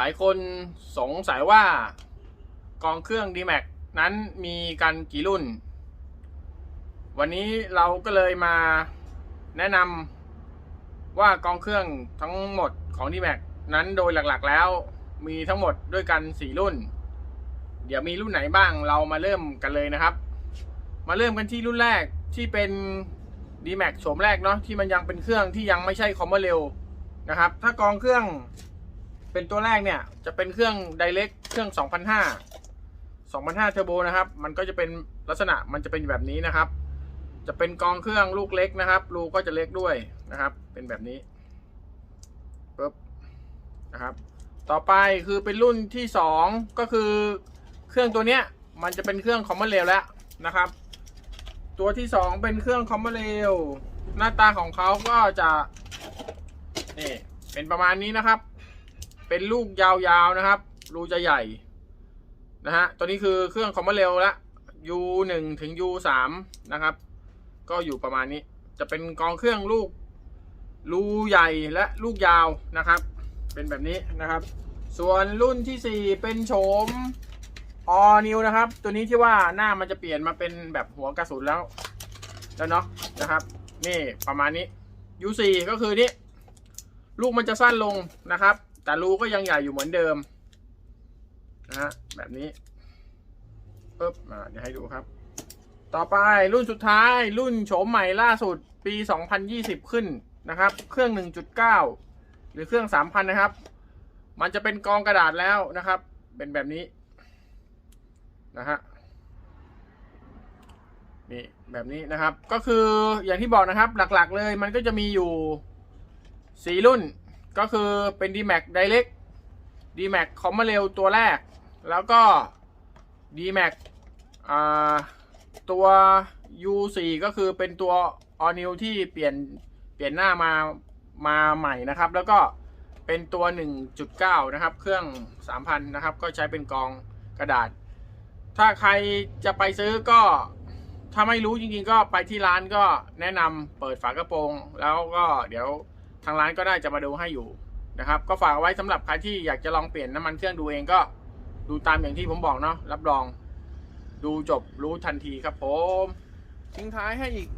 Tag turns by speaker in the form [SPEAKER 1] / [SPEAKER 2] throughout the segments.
[SPEAKER 1] หลายคนสงสัยว่ากองเครื่อง d m a x นั้นมีกันกี่รุ่น วันนี้เราก็เลยมาแนะนำว่ากองเครื่องทั้งหมดของ d m a x นั้นโดยหลักๆแล้วมีทั้งหมดด้วยกัน 4 รุ่น เดี๋ยวมีรุ่นไหนบ้างเรามาเริ่มกันเลยนะครับ มาเริ่มกันที่รุ่นแรกที่เป็น d m a x โฉมแรกเนาะที่มันยังเป็นเครื่องที่ยังไม่ใช่คอมเมอร์เร็วนะครับ ถ้ากองเครื่อง เป็นตัวแรกเนี่ยจะเป็นเครื่อง Direct เครื่อง2005 2005 Turbo นะครับ มันก็จะเป็นลักษณะมันจะเป็นแบบนี้นะครับ จะเป็นกองเครื่องลูกเล็กนะครับรูก็จะเล็กด้วยนะครับ เป็นแบบนี้ปึ๊บนะครับ ต่อไปคือเป็นรุ่นที่ 2 ก็คือเครื่องตัวเนี้ยมันจะเป็นเครื่องคอมเมอร์เร็วแล้วนะครับ ตัวที่ 2 เป็นเครื่องคอมเมอร์เร็วหน้าตาของเขาก็จะนี่เป็นประมาณนี้นะครับ เป็นลูกยาวๆนะครับ รูจะใหญ่นะฮะ ตัวนี้คือเครื่องคอมเมอร์เร็วละ U 1 ถึง U 3 นะครับ ก็อยู่ประมาณนี้ จะเป็นกองเครื่องลูก รูใหญ่และลูกยาวนะครับ เป็นแบบนี้นะครับ ส่วนรุ่นที่ 4 เป็นโฉมออนิวนะครับ ตัวนี้ที่ว่าหน้ามันจะเปลี่ยนมาเป็นแบบหัวกระสุนแล้ว แล้วเนาะนะครับ นี่ประมาณนี้ U4 ก็คือนี่ลูกมันจะสั้นลงนะครับ แต่รูก็ยังใหญ่อยู่เหมือนเดิมนะฮะแบบนี้ปึ๊บอ่าเดี๋ยวให้ดูครับ ต่อไปรุ่นสุดท้ายรุ่นโฉมใหม่ล่าสุดปี 2020 ขึ้นนะครับ เครื่อง 1.9 หรือเครื่อง 3,000 นะครับ มันจะเป็นกองกระดาษแล้วนะครับ เป็นแบบนี้นะฮะนี่แบบนี้นะครับก็คืออย่างที่บอกนะครับหลักๆเลยมันก็จะมีอยู่ 4 รุ่น ก็คือเป็น D-Max Direct D-Max คอมมาเร็วตัวแรก แล้วก็ D-Max ตัว U4 ก็คือเป็นตัว All New ที่เปลี่ยนเปลี่ยนหน้ามามาใหม่นะครับ แล้วก็เป็นตัว 1.9 นะครับ เครื่อง 3,000 นะครับ ก็ใช้เป็นกองกระดาษ ถ้าใครจะไปซื้อก็ถ้าไม่รู้จริงๆ ก็ไปที่ร้านก็แนะนำเปิดฝากระโปรง แล้วก็เดี๋ยวางร้านก็ได้จะมาดูให้อยู่นะครับ ก็ฝากไว้สำหรับใครที่อยากจะลองเปลี่ยนน้ำมันเครื่องดูเองก็ดูตามอย่างที่ผมบอกเนาะรับรอง ดูจบรู้ทันทีครับผมทิ้งท้ายให้อีก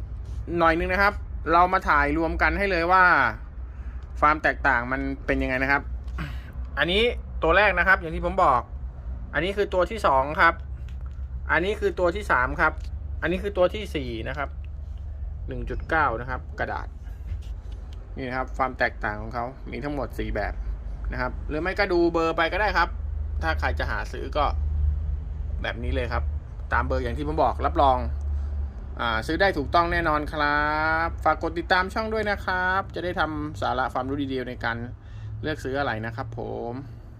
[SPEAKER 1] หน่อยนึงนะครับ เรามาถ่ายรวมกันให้เลยว่าความแตกต่างมันเป็นยังไงนะครับ อันนี้ตัวแรกนะครับ อย่างที่ผมบอก อันนี้คือตัวที่สองครับ อันนี้คือตัวที่สามครับ อันนี้คือตัวที่สี่นะครับหนึ่งจุดเก้านะครับ กระดาษ นี่นะครับความแตกต่างของเขามีทั้งหมดสี่แบบนะครับ หรือไม่ก็ดูเบอร์ไปก็ได้ครับ ถ้าใครจะหาซื้อก็แบบนี้เลยครับ ตามเบอร์อย่างที่ผมบอกรับรองอซื้อได้ถูกต้องแน่นอนครับ ฝากกดติดตามช่องด้วยนะครับ จะได้ทำสาระความรู้ดีๆในการเลือกซื้ออะไรนะครับผม